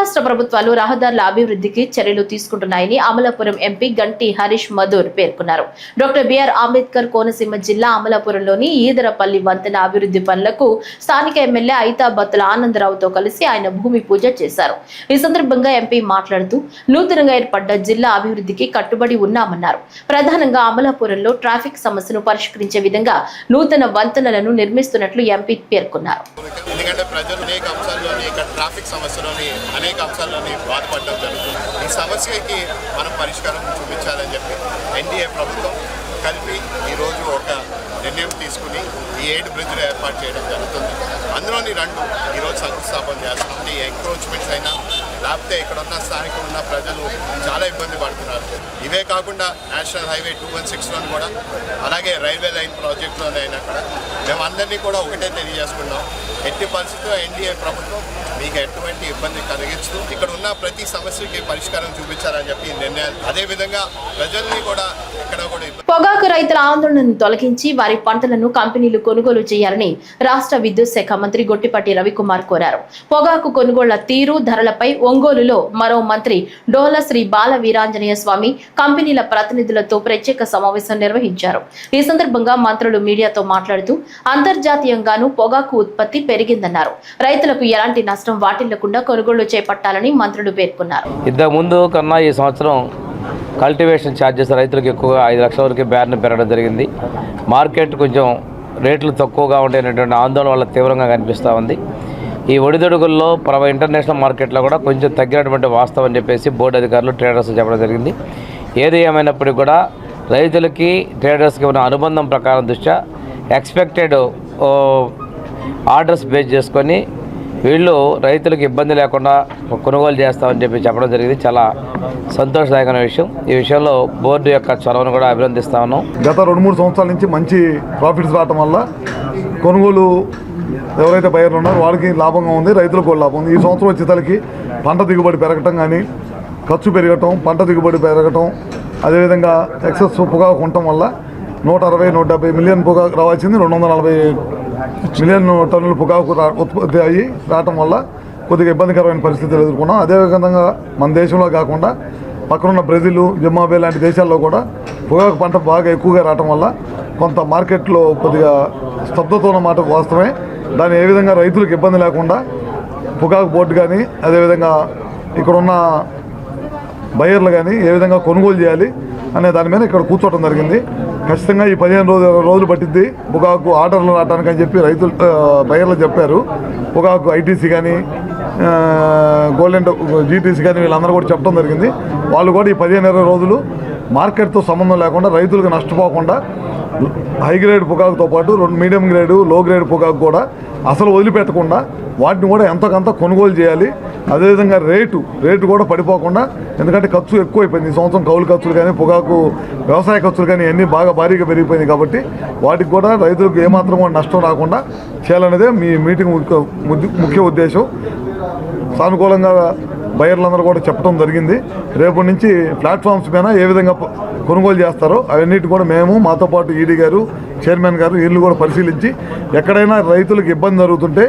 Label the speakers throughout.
Speaker 1: రాష్ట్ర ప్రభుత్వాలు రహదారుల అభివృద్ధికి చర్యలు తీసుకుంటున్నాయని అమలాపురం ఎంపీ గంటి హరీష్ మధుర్ పేర్కొన్నారు. డాక్టర్ బిఆర్ అంబేద్కర్ కోనసీమ జిల్లా అమలాపురంలోని ఈదరపల్లి వంతెన అభివృద్ధి పనులకు స్థానిక ఎమ్మెల్యే ఐతాబత్తుల ఆనందరావుతో కలిసి ఆయన భూమి పూజ చేశారు. ఈ సందర్భంగా ఎంపీ మాట్లాడుతూ నూతనంగా ఏర్పడ్డ జిల్లా అభివృద్ధికి కట్టుబడి ఉన్నామన్నారు. ప్రధానంగా అమలాపురంలో ట్రాఫిక్ సమస్యను పరిష్కరించే విధంగా నూతన వంతెనలను నిర్మిస్తున్నట్లు ఎంపీ పేర్కొన్నారు.
Speaker 2: ఎందుకంటే ప్రజలు అనేక అంశాల్లోని ఇక్కడ ట్రాఫిక్ సమస్యలోని అనేక అంశాల్లోని బాధపడడం జరుగుతుంది. ఈ సమస్యకి మనం పరిష్కారం చూపించాలని చెప్పి ఎన్డీఏ ప్రభుత్వం కలిపి ఈరోజు ఒక నిర్ణయం తీసుకుని ఈ ఏడు బ్రిడ్జ్లు ఏర్పాటు చేయడం జరుగుతుంది. అందులోని రెండు ఈరోజు శంకుస్థాపన చేస్తున్నాం. ఈ ఎంక్రోచ్మెంట్స్ అయినా లేకపోతే ఇక్కడ ఉన్న స్థానికంగా ఉన్న ప్రజలు చాలా ఇబ్బంది పడుతున్నారు. ఇవే కాకుండా నేషనల్ హైవే టూ వన్ సిక్స్లోని కూడా అలాగే రైల్వే లైన్ ప్రాజెక్టులోనైనా కూడా మేము అందరినీ కూడా ఒకటే తెలియజేసుకున్నాం ఎట్టి పరిస్థితుల్లో ఎన్డీఏ ప్రభుత్వం మీకు ఎటువంటి ఇబ్బంది కలిగిస్తూ ఇక్కడ ఉన్న ప్రతి సమస్యకి పరిష్కారం చూపించాలని చెప్పి నిర్ణయాలు. అదేవిధంగా ప్రజల్ని కూడా ఎక్కడ కూడా
Speaker 1: పొగాకు రైతుల ఆందోళనను తొలగించి వారి పంటలను కంపెనీలు కొనుగోలు చేయాలని రాష్ట్ర విద్యుత్ శాఖ మంత్రి గొట్టిపాటి రవికుమార్ కోరారు. పొగాకు కొనుగోళ్ళ తీరు ధరలపై ఒంగోలులో మరో మంత్రి డోల శ్రీ బాల వీరాంజనేయ స్వామి కంపెనీల ప్రతినిధులతో ప్రత్యేక సమావేశం నిర్వహించారు. ఈ సందర్భంగా మంత్రులు మీడియాతో మాట్లాడుతూ అంతర్జాతీయంగానూ పొగాకు ఉత్పత్తి పెరిగిందన్నారు. రైతులకు ఎలాంటి నష్టం వాటిల్లకుండా కొనుగోళ్ళు చేపట్టాలని మంత్రులు పేర్కొన్నారు.
Speaker 3: ఇంతకు ముందు కన్నా ఈ సంవత్సరం కల్టివేషన్ ఛార్జెస్ రైతులకు ఎక్కువగా ఐదు లక్షల వరకు బ్యాన్ పెరగడం జరిగింది. మార్కెట్ కొంచెం రేట్లు తక్కువగా ఉండేటువంటి ఆందోళన వల్ల తీవ్రంగా కనిపిస్తూ ఉంది. ఈ ఒడిదొడుగుల్లో పరవ ఇంటర్నేషనల్ మార్కెట్లో కూడా కొంచెం తగ్గినటువంటి వాస్తవం అని చెప్పేసి బోర్డు అధికారులు ట్రేడర్స్ చెప్పడం జరిగింది. ఏది ఏమైనప్పటికీ కూడా రైతులకి ట్రేడర్స్కి ఉన్న అనుబంధం ప్రకారం దృష్ట్యా ఎక్స్పెక్టెడ్ ఆర్డర్స్ బేస్ చేసుకొని వీళ్ళు రైతులకు ఇబ్బంది లేకుండా కొనుగోలు చేస్తామని చెప్పి చెప్పడం జరిగింది. చాలా సంతోషదాయకమైన విషయం. ఈ విషయంలో బోర్డు యొక్క చొరవను కూడా అభినందిస్తా ఉన్నాం.
Speaker 4: గత రెండు మూడు సంవత్సరాల నుంచి మంచి ప్రాఫిట్స్ రావటం వల్ల కొనుగోలు ఎవరైతే బయర్లు ఉన్నారో వాళ్ళకి లాభంగా ఉంది రైతులకు కూడా లాభం ఉంది. ఈ సంవత్సరం వచ్చేసరికి పంట దిగుబడి పెరగటం కానీ ఖర్చు పెరగటం పంట దిగుబడి పెరగటం అదేవిధంగా ఎక్సెస్ పొగాకు ఉండటం వల్ల నూట అరవై నూట డెబ్బై మిలియన్ పొగాకు రావాల్సింది రెండు వందల నలభై మిలియన్ టన్నుల పొగాకు ఉత్పత్తి అయ్యి రావటం వల్ల కొద్దిగా ఇబ్బందికరమైన పరిస్థితులు ఎదుర్కొన్నాం. అదేవిధంగా మన దేశంలో కాకుండా పక్కనున్న బ్రెజిల్ జింబాబే లాంటి దేశాల్లో కూడా పొగాకు పంట బాగా ఎక్కువగా రావటం వల్ల కొంత మార్కెట్లో కొద్దిగా స్తబ్దత ఉన్న మాట వాస్తవమే. దాన్ని ఏ విధంగా రైతులకు ఇబ్బంది లేకుండా పొగాకు బోర్డు కానీ అదేవిధంగా ఇక్కడున్న బయర్లు కానీ ఏ విధంగా కొనుగోలు చేయాలి అనే దాని మీద ఇక్కడ కూర్చోవడం జరిగింది. ఖచ్చితంగా ఈ పదిహేను రోజుల రోజులు పట్టింది. పొగాకు ఆర్డర్లు రావడానికి అని చెప్పి రైతులు బయర్లు చెప్పారు. పొగాకు ఐటీసీ కానీ గోల్డెన్ జీటీసీ కానీ వీళ్ళందరూ కూడా చెప్పడం జరిగింది. వాళ్ళు కూడా ఈ పదిహేను ఇరవై రోజులు మార్కెట్తో సంబంధం లేకుండా రైతులకు నష్టపోకుండా హై గ్రేడ్ పొగాకుతో పాటు రెండు మీడియం గ్రేడు లో గ్రేడ్ పొగాకు కూడా అసలు వదిలిపెట్టకుండా వాటిని కూడా ఎంతకంత కొనుగోలు చేయాలి. అదేవిధంగా రేటు రేటు కూడా పడిపోకుండా ఎందుకంటే ఖర్చు ఎక్కువైపోయింది. ఈ సంవత్సరం కౌలు ఖర్చులు కానీ పొగాకు వ్యవసాయ ఖర్చులు కానీ అన్నీ బాగా భారీగా పెరిగిపోయింది కాబట్టి వాటికి కూడా రైతులకు ఏమాత్రం కూడా నష్టం రాకుండా చేయాలనేదే మీ మీటింగ్ ముఖ్య ముఖ్య ఉద్దేశం. సానుకూలంగా బయర్లందరూ కూడా చెప్పడం జరిగింది. రేపటి నుంచి ప్లాట్ఫామ్స్ పైన ఏ విధంగా కొనుగోలు చేస్తారో అవన్నిటి కూడా మేము మాతో పాటు ఈడీ గారు చైర్మన్ గారు వీళ్ళు కూడా పరిశీలించి ఎక్కడైనా రైతులకు ఇబ్బంది జరుగుతుంటే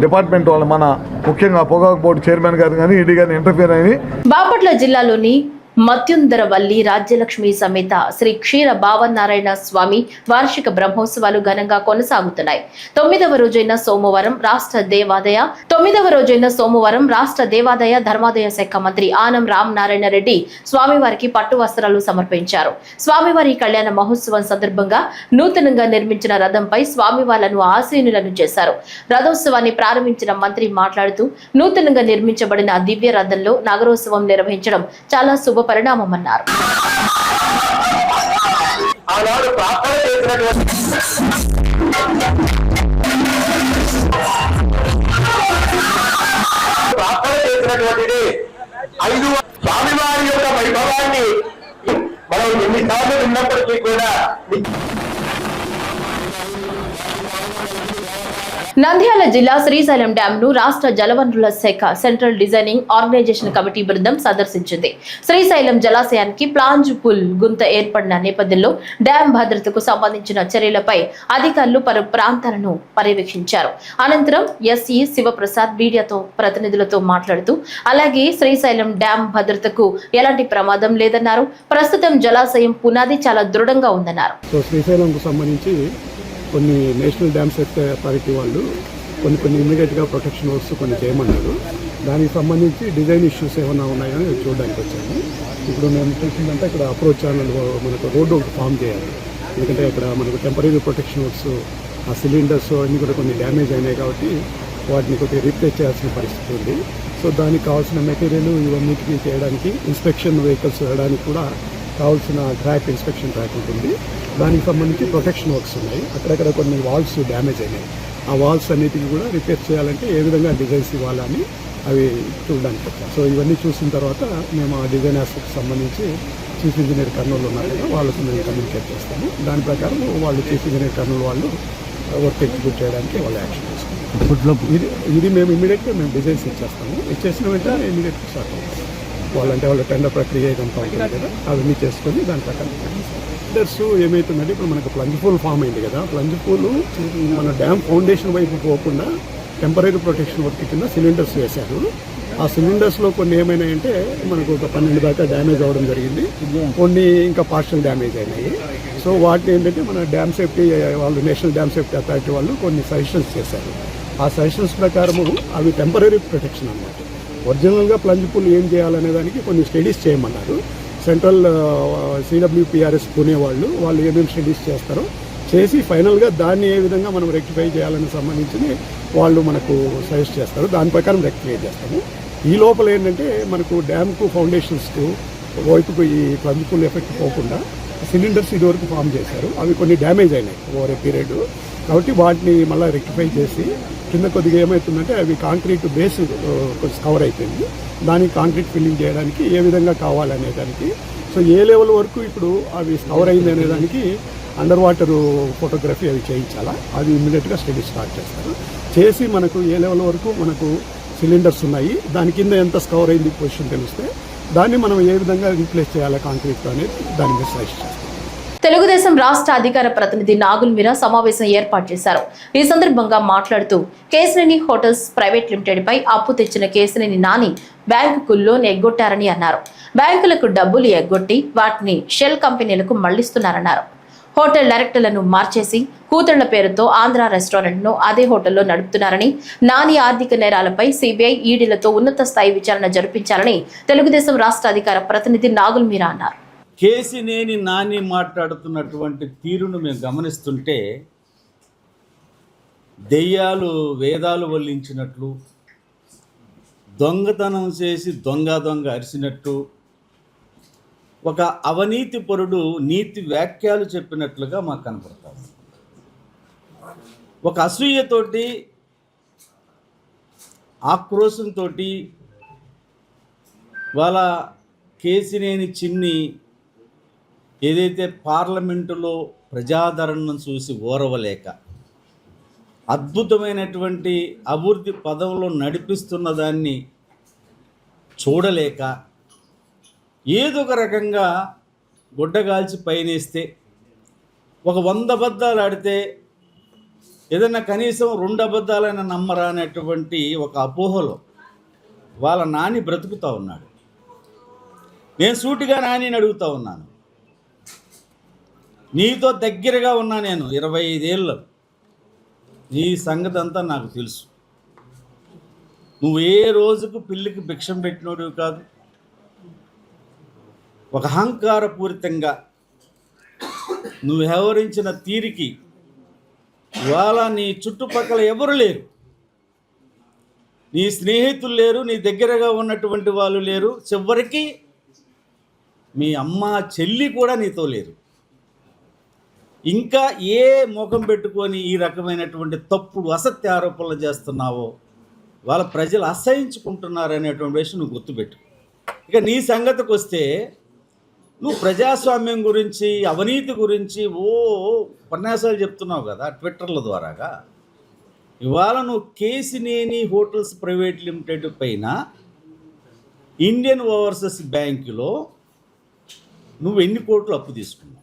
Speaker 4: డిపార్ట్మెంట్ వాళ్ళు మన ముఖ్యంగా పొగాకు బోర్డు చైర్మన్ గారు కానీ ఈడీ గారిని ఇంటర్ఫియర్ అయ్యి
Speaker 1: బాపట్ల జిల్లాలోని మత్యుందరవల్లి రాజ్యలక్ష్మి సమేత శ్రీ క్షీర భావనారాయణ స్వామి వార్షిక బ్రహ్మోత్సవాలు ఘనంగా కొనసాగుతున్నాయి. తొమ్మిదవ రోజైన సోమవారం రాష్ట్ర దేవాదాయ తొమ్మిదవ రోజైన సోమవారం రాష్ట్ర దేవాదాయ ధర్మాదాయ శాఖ మంత్రి ఆనం రామ్ నారాయణ రెడ్డి స్వామివారికి పట్టు వస్త్రాలు సమర్పించారు. స్వామివారి కళ్యాణ మహోత్సవం సందర్భంగా నూతనంగా నిర్మించిన రథంపై స్వామివార్లను ఆసీనులను చేశారు. రథోత్సవాన్ని ప్రారంభించిన మంత్రి మాట్లాడుతూ నూతనంగా నిర్మించబడిన దివ్య రథంలో నగరోత్సవం నిర్వహించడం చాలా శుభ పరిణామమన్నారు.
Speaker 5: ఆనాడు ప్రార్థన చేసినటువంటి ప్రార్థన చేసినటువంటిది ఐదు స్వామివారి యొక్క వైభవాన్ని మనం ఎన్నిసార్లు విన్నప్పటికీ కూడా
Speaker 1: నంద్యాల జిల్లా శ్రీశైలం డ్యాం ను రాష్ట్ర జలవనరుల శాఖ సెంట్రల్ డిజైనింగ్ ఆర్గనైజేషన్ కమిటీ బృందం సందర్శించింది. శ్రీశైలం జలాశయానికి ప్లాంజ్ పుల్ గుంత ఏర్పడిన నేపథ్యంలో డ్యాం భద్రతకు సంబంధించిన చర్యలపై అధికారులు పలు ప్రాంతాలను పర్యవేక్షించారు. అనంతరం ఎస్ఈ శివప్రసాద్ మీడియాతో ప్రతినిధులతో మాట్లాడుతూ అలాగే శ్రీశైలం డ్యాం భద్రతకు ఎలాంటి ప్రమాదం లేదన్నారు. ప్రస్తుతం జలాశయం పునాది చాలా దృఢంగా ఉందన్నారు.
Speaker 6: శ్రీశైలంకు సంబంధించి కొన్ని నేషనల్ డ్యామ్ సెట్ అథారిటీ వాళ్ళు కొన్ని కొన్ని ఇమీడియట్గా ప్రొటెక్షన్ వస్తూ కొన్ని చేయమన్నారు. దానికి సంబంధించి డిజైన్ ఇష్యూస్ ఏమైనా ఉన్నాయని చూడడానికి వచ్చాము. ఇప్పుడు మేము చూసిందంటే ఇక్కడ అప్రోచ్ ఛానల్ మనకు రోడ్డు ఒకటి ఫామ్ చేయాలి. ఎందుకంటే ఇక్కడ మనకు టెంపరీ ప్రొటెక్షన్ వర్క్స్ ఆ సిలిండర్స్ అన్నీ కూడా కొన్ని డ్యామేజ్ అయినాయి కాబట్టి వాటిని కొద్దిగా రీప్లేస్ చేయాల్సిన పరిస్థితి ఉంది. సో దానికి కావాల్సిన మెటీరియల్ ఇవన్నిటికీ చేయడానికి ఇన్స్పెక్షన్ వెహికల్స్ వేయడానికి కూడా కావాల్సిన ట్రాక్ ఇన్స్పెక్షన్ ట్రాక్ ఉంటుంది. దానికి సంబంధించి ప్రొటెక్షన్ వర్క్స్ ఉన్నాయి. అక్కడక్కడ కొన్ని వాల్స్ డ్యామేజ్ అయినాయి. ఆ వాల్స్ అన్నిటికీ కూడా రిపేర్ చేయాలంటే ఏ విధంగా డిజైన్స్ ఇవ్వాలని అవి చూడడానికి వచ్చాం. సో ఇవన్నీ చూసిన తర్వాత మేము ఆ డిజైన్ ఆస్పెక్ట్ సంబంధించి చీఫ్ ఇంజనీర్ కర్నూలు ఉన్నారు కదా వాళ్ళతో మేము కమ్యూనికేట్ చేస్తాము. దాని ప్రకారం వాళ్ళు చీఫ్ ఇంజనీర్ కర్నూలు వాళ్ళు వర్క్ ఎగ్జిక్యూట్ చేయడానికి వాళ్ళు యాక్షన్ తీసుకుంటారు. ఇది ఇది మేము ఇమీడియట్గా మేము డిజైన్స్ ఇచ్చేస్తాము. ఇచ్చేసిన వెంటనే ఇమీడియట్గా స్టార్ట్ అవుతాం వాళ్ళంటే వాళ్ళ టెండర్ ప్రక్రియ ఇదంతా ఉంటుంది కదా అవన్నీ చేసుకొని దాని ప్రకారం. టెండర్స్ ఏమవుతుందంటే ఇప్పుడు మనకు ప్లంజ్ పూల్ ఫామ్ అయింది కదా ప్లంజ్ పూల్ మన డ్యామ్ ఫౌండేషన్ వైపు పోకుండా టెంపరీ ప్రొటెక్షన్ వర్క్ కింద సిలిండర్స్ వేశారు. ఆ సిలిండర్స్లో కొన్ని ఏమైనాయంటే మనకు ఒక పన్నెండు దాకా డ్యామేజ్ అవ్వడం జరిగింది కొన్ని ఇంకా పార్షల్ డ్యామేజ్ అయినాయి. సో వాటిని ఏంటంటే మన డ్యామ్ సేఫ్టీ వాళ్ళు నేషనల్ డ్యామ్ సేఫ్టీ అథారిటీ వాళ్ళు కొన్ని సజెషన్స్ చేశారు. ఆ సజెషన్స్ ప్రకారము అవి టెంపరీ ప్రొటెక్షన్ అన్నమాట. ఒరిజినల్గా ప్లంజ్ పూల్ ఏం చేయాలనే దానికి కొన్ని స్టడీస్ చేయమన్నారు. సెంట్రల్ సిడబ్ల్యూపిఆర్ఎస్ పునే వాళ్ళు వాళ్ళు ఏమేమి స్టడీస్ చేస్తారో చేసి ఫైనల్గా దాన్ని ఏ విధంగా మనం రెక్టిఫై చేయాలని సంబంధించి వాళ్ళు మనకు సజెస్ట్ చేస్తారు. దాని ప్రకారం రెక్టిఫై చేస్తాము. ఈ లోపల ఏంటంటే మనకు డ్యామ్కు ఫౌండేషన్స్కు వైపుకు ఈ ప్లంజ్ పూల్ ఎఫెక్ట్ పోకుండా సిలిండర్స్ ఇదివరకు ఫామ్ చేశారు. అవి కొన్ని డ్యామేజ్ అయినాయి ఓవర్ ఏ పీరియడ్. కాబట్టి వాటిని మళ్ళీ రెక్టిఫై చేసి కింద కొద్దిగా ఏమవుతుందంటే అవి కాంక్రీట్ బేస్ కొంచెం కవర్ అయిపోయింది. దానికి కాంక్రీట్ ఫిల్లింగ్ చేయడానికి ఏ విధంగా కావాలనే దానికి. సో ఏ లెవెల్ వరకు ఇప్పుడు అవి కవర్ అయింది అనే దానికి అండర్ వాటర్ ఫోటోగ్రఫీ అవి చేయించాలా? అది ఇమ్మీడియట్గా స్టడీ స్టార్ట్ చేస్తారు. చేసి మనకు ఏ లెవెల్ వరకు మనకు సిలిండర్స్ ఉన్నాయి దాని కింద ఎంత స్కవర్ అయింది పొజిషన్ తెలిస్తే దాన్ని మనం ఏ విధంగా రీప్లేస్ చేయాలి కాంక్రీట్ అనేది దాని మీద సజెస్ట్ చేస్తాం.
Speaker 1: తెలుగుదేశం రాష్ట్ర అధికార ప్రతినిధి నాగుల్ మీరా సమావేశం ఏర్పాటు చేశారు. ఈ సందర్భంగా మాట్లాడుతూ కేసినేని హోటల్స్ ప్రైవేట్ లిమిటెడ్ పై అప్పు తెచ్చిన కేసినేని నాని బ్యాంకుకు లోన్ ఎగ్గొట్టారని అన్నారు. బ్యాంకులకు డబ్బులు ఎగ్గొట్టి వాటిని షెల్ కంపెనీలకు మళ్ళిస్తున్నారన్నారు. హోటల్ డైరెక్టర్లను మార్చేసి కూతుళ్ళ పేరుతో ఆంధ్ర రెస్టారెంట్ను అదే హోటల్లో నడుపుతున్నారని నాని ఆర్థిక నేరాలపై సిబిఐ ఈడీలతో ఉన్నత స్థాయి విచారణ జరిపించాలని తెలుగుదేశం రాష్ట్ర అధికార ప్రతినిధి నాగుల్ మీరా అన్నారు.
Speaker 7: కేసినేని నాని మాట్లాడుతున్నటువంటి తీరును మేము గమనిస్తుంటే దెయ్యాలు వేదాలు వల్లించినట్లు దొంగతనం చేసి దొంగ దొంగ అరిసినట్టు ఒక అవినీతి పరుడు నీతి వ్యాఖ్యలు చెప్పినట్లుగా మాకు కనపడతాం ఒక అసూయతోటి ఆక్రోశంతో వాళ్ళ కేసినేని చిన్ని ఏదైతే పార్లమెంటులో ప్రజాదరణను చూసి ఓరవలేక అద్భుతమైనటువంటి అభివృద్ధి పదంలో నడిపిస్తున్న దాన్ని చూడలేక ఏదో ఒక రకంగా గుడ్డగాల్చి పయనేస్తే ఒక వంద అబద్ధాలు ఆడితే ఏదైనా కనీసం రెండు అబద్ధాలైనా నమ్మరా అనేటువంటి ఒక అపోహలో వాళ్ళ నాని బ్రతుకుతూ ఉన్నాడు. నేను సూటిగా నానిని అడుగుతా ఉన్నాను. నీతో దగ్గరగా ఉన్నా నేను ఇరవై ఐదేళ్ళు నీ సంగతి అంతా నాకు తెలుసు. నువ్వు ఏ రోజుకు పిల్లికి భిక్షం పెట్టినోడివి కాదు. ఒక అహంకారపూరితంగా నువ్వు వ్యవహరించిన తీరికి ఇవాళ నీ చుట్టుపక్కల ఎవరు లేరు. నీ స్నేహితులు లేరు నీ దగ్గరగా ఉన్నటువంటి వాళ్ళు లేరు. చివరికి మీ అమ్మ చెల్లి కూడా నీతో లేరు. ఇంకా ఏ ముఖం పెట్టుకొని ఈ రకమైనటువంటి తప్పుడు అసత్య ఆరోపణలు చేస్తున్నావో వాళ్ళ ప్రజలు అసహించుకుంటున్నారు అనేటువంటి విషయం నువ్వు గుర్తుపెట్టు. ఇక నీ సంగతికి వస్తే నువ్వు ప్రజాస్వామ్యం గురించి అవినీతి గురించి ఓ ఉపన్యాసాలు చెప్తున్నావు కదా ట్విట్టర్ల ద్వారాగా. ఇవాళ నువ్వు కేసినేని హోటల్స్ ప్రైవేట్ లిమిటెడ్ పైన ఇండియన్ ఓవర్సీస్ బ్యాంకులో నువ్వు ఎన్ని కోట్లు అప్పు తీసుకున్నావు?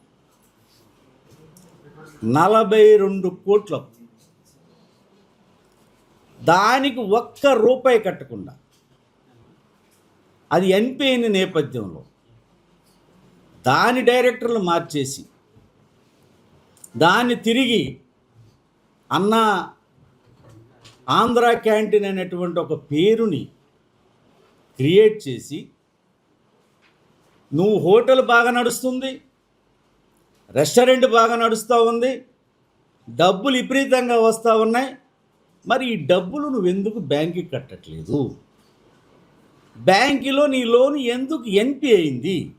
Speaker 7: నలభై రెండు కోట్ల. అప్పు దానికి ఒక్క రూపాయి కట్టకుండా. అది ఎన్పిఐని నేపథ్యంలో. దాని డైరెక్టర్లు మార్చేసి దాన్ని తిరిగి అన్న ఆంధ్ర క్యాంటీన్ అనేటువంటి ఒక పేరుని క్రియేట్ చేసి నువ్వు హోటల్ బాగా నడుస్తుంది రెస్టారెంట్ బాగా నడుస్తూ ఉంది. డబ్బులు విపరీతంగా వస్తూ ఉన్నాయి. మరి ఈ డబ్బులు నువ్వు ఎందుకు బ్యాంకుకి కట్టట్లేదు? బ్యాంకులో నీ లోన్ ఎందుకు ఎన్పి అయింది?